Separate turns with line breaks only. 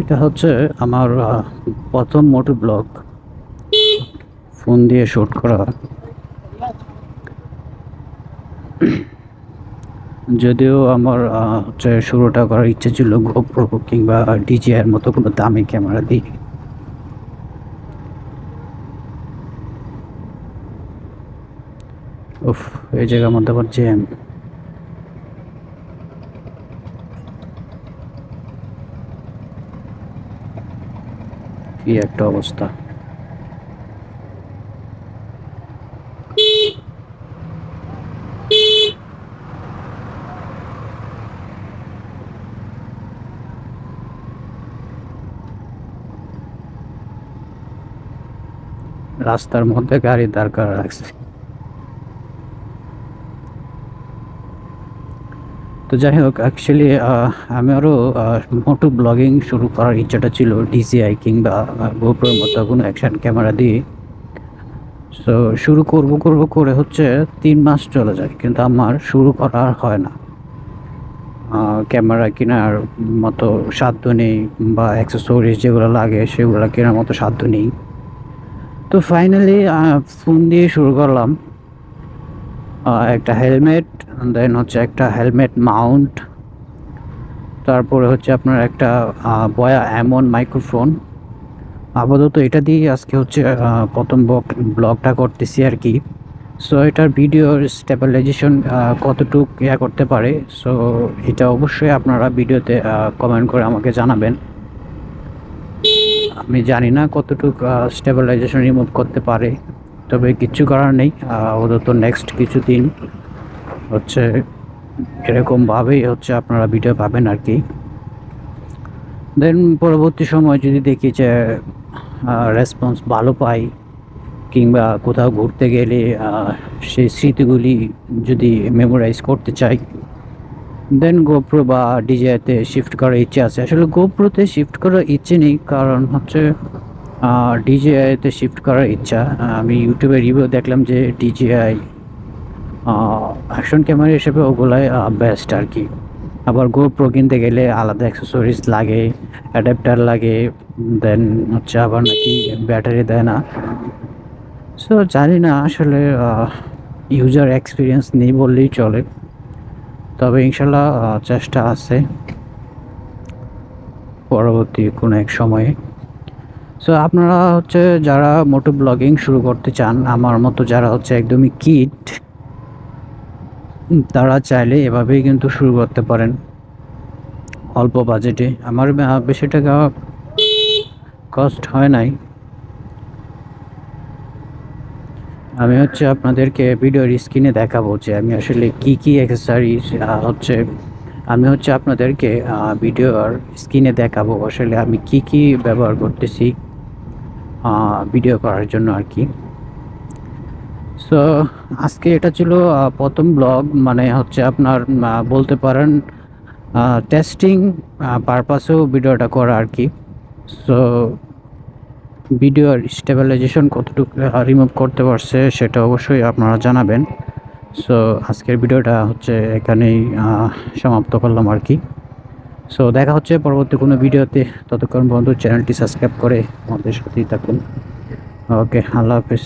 এটা হচ্ছে আমার প্রথম মোটর ব্লগ। ফোন দিয়ে শ্যুট করা। যদিও আমার হচ্ছে শুরুটা করার ইচ্ছে ছিল গোপ্রো কিংবা ডিজিআর মতো কোনো দামি ক্যামেরা দিয়ে। উফ, এই জায়গার মধ্যে আবার জ্যাম কি একটা অবস্থা। রাস্তার মধ্যে গাড়ি দাঁড় করা রাখছে তো যাই হোক অ্যাকচুয়ালি আমি আরও মোটো ব্লগিং শুরু করার ইচ্ছাটা ছিল ডিসিআই কিংবা গোপ্রোর মতো কোনো অ্যাকশন ক্যামেরা দিয়ে। সো শুরু করব করব, করে হচ্ছে তিন মাস চলে যায়, কিন্তু আমার শুরু করা আর হয় না। ক্যামেরা কেনার মতো সাধ্য নেই বা অ্যাক্সেসরিজ যেগুলো লাগে সেগুলো কেনার মতো সাধ্য নেই। তো ফাইনালি ফোন দিয়ে শুরু করলাম। একটা হেলমেট দেন হচ্ছে একটা হেলমেট মাউন্ট। তারপরে হচ্ছে আপনার একটা বয়া এমন মাইক্রোফোন। আপাতত এটা দিয়ে আজকে হচ্ছে প্রথম ব্লগটা করতেছি আর কি। সো এটার ভিডিওর স্টেবিলাইজেশন কতটুক ইয়া করতে পারে সো এটা অবশ্যই আপনারা ভিডিওতে কমেন্ট করে আমাকে জানাবেন। আমি জানি না কতটুকু স্টেবিলাইজেশন রিমুভ করতে পারে। তবে কিচ্ছু করার নেই। আপাতত নেক্সট কিছু দিন হচ্ছে এরকমভাবেই হচ্ছে আপনারা ভিডিও পাবেন আর কি। দেন পরবর্তী সময় যদি দেখি যে রেসপন্স ভালো পাই কিংবা কোথাও ঘুরতে গেলে সেই স্মৃতিগুলি যদি মেমোরাইজ করতে চাই দেন গোপ্রো বা ডিজেতে শিফট করার ইচ্ছে আছে। আসলে গোপ্রোতে শিফট করার ইচ্ছে নেই, কারণ হচ্ছে ডিজিআইতে শিফট করার ইচ্ছা। আমি ইউটিউবে রিভিউ দেখলাম যে ডিজিআই অ্যাকশন ক্যামেরা হিসেবে ওগুলাই বেস্ট আর কি। আবার গোপ্রো কিনতে গেলে আলাদা অ্যাক্সেসরিজ লাগে অ্যাডাপ্টার লাগে দেন হচ্ছে আবার নাকি ব্যাটারি দেয় না। সো জানি না আসলে ইউজার এক্সপিরিয়েন্স নেই বললেই চলে। তবে ইনশাল্লাহ চেষ্টা আছে। পরবর্তী কোনো এক সময়ে। সো আপনারা হচ্ছে যারা মোটো ব্লগিং শুরু করতে চান, আমার মতো যারা হচ্ছে একদমই কিট তারা চাইলে এভাবেই কিন্তু শুরু করতে পারেন। অল্প বাজেটে আমার বেশি টাকা কস্ট হয় নাই। আমি হচ্ছে আপনাদেরকে ভিডিওর স্ক্রিনে দেখাবো যে আমি আসলে কি কি অ্যাক্সেসরিজ হচ্ছে আমি হচ্ছে আপনাদেরকে ভিডিওর স্ক্রিনে দেখাবো। আসলে আমি কি কি ব্যবহার করতেছি ভিডিও করার জন্য আর কি। সো আজকে এটা ছিল প্রথম ব্লগ মানে হচ্ছে আপনার বলতে পারেন টেস্টিং পারপাসেও ভিডিওটা করা আর কি। সো ভিডিওর স্টেবিলাইজেশন কতটুকু রিমুভ করতে পারছে সেটা অবশ্যই আপনারা জানাবেন। সো আজকের ভিডিওটা হচ্ছে এখানেই সমাপ্ত করলাম আর কি। সো দেখা হচ্ছে পরবর্তী কোনো ভিডিওতে। ততক্ষণ বন্ধু চ্যানেলটি সাবস্ক্রাইব করে আমাদের সাথেই থাকুন। ওকে আল্লাহ হাফিজ।